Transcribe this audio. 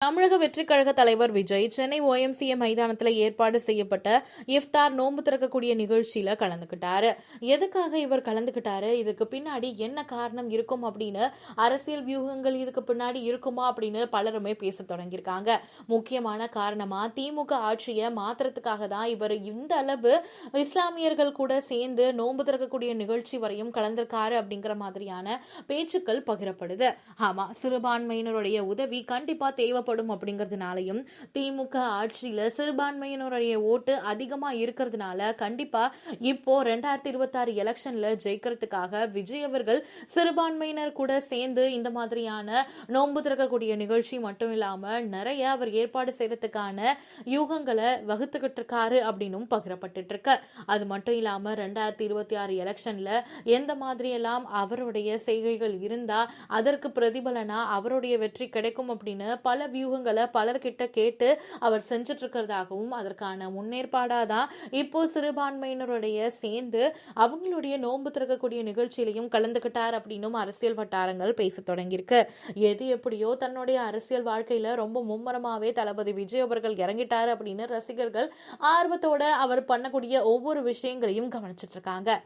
தமிழக வெற்றிக் கழக தலைவர் விஜய் சென்னை ஓஎம்சிஏ மைதானத்தில் ஏற்பாடு செய்யப்பட்ட இஃப்தார் நோன்பு திறக்கக்கூடிய நிகழ்ச்சியில கலந்துக்கிட்டாரு எதுக்காக இவர் கலந்துக்கிட்டாரு இதுக்கு பின்னாடி என்ன காரணம் இருக்கும் அப்படின்னு அரசியல் வியூகங்கள் இதுக்கு பின்னாடி இருக்குமா அப்படின்னு பலருமே பேச தொடங்கியிருக்காங்க. முக்கியமான காரணமா திமுக ஆட்சியை மாத்துறதுக்காக தான் இவர் இந்த அளவு இஸ்லாமியர்கள் கூட சேர்ந்து நோன்பு திறக்கக்கூடிய நிகழ்ச்சி வரையும் கலந்திருக்காரு அப்படிங்கிற மாதிரியான பேச்சுக்கள் பகிரப்படுது. ஆமா சிறுபான்மையினருடைய உதவி கண்டிப்பா கொடுக்கப்படும் அப்படிங்கிறதுனாலையும் திமுக ஆட்சியில சிறுபான்மையினருடைய ஓட்டு அதிகமா இருக்கிறதுனால கண்டிப்பா இப்போ ரெண்டாயிரத்தி இருபத்தாறு எலெக்ஷனில் ஜெயிக்கிறதுக்காக விஜய் அவர்கள் சிறுபான்மையினர் கூட சேர்ந்து இந்த மாதிரியான நோன்பு திறக்கக்கூடிய நிகழ்ச்சி மட்டும் இல்லாமல் நிறைய அவர் ஏற்பாடு செய்யறதுக்கான யூகங்களை வகுத்துக்கிட்டு இருக்காரு அப்படின்னும் பகிரப்பட்டு இருக்கு அது மட்டும் இல்லாம ரெண்டாயிரத்தி இருபத்தி ஆறு எலெக்ஷனில் எந்த மாதிரியெல்லாம் அவருடைய செய்கைகள் இருந்தா அதற்கு பிரதிபலனா அவருடைய வெற்றி கிடைக்கும் அப்படின்னு பல வியூகங்களை பலர்கிட்ட கேட்டு அவர் செஞ்சுட்டு இருக்கிறதாகவும் அதற்கான முன்னேற்பாடாக தான் இப்போ சிறுபான்மையினருடைய சேர்ந்து அவங்களுடைய நோன்பு திறக்கக்கூடிய நிகழ்ச்சியிலையும் கலந்துக்கிட்டார் அப்படின்னும் அரசியல் வட்டாரங்கள் பேச தொடங்கியிருக்கு. எது எப்படியோ தன்னுடைய அரசியல் வாழ்க்கையில ரொம்ப மும்மரமாவே தளபதி விஜய் அவர்கள் இறங்கிட்டார் அப்படின்னு ரசிகர்கள் ஆர்வத்தோட அவர் பண்ணக்கூடிய ஒவ்வொரு விஷயங்களையும் கவனிச்சிட்டு இருக்காங்க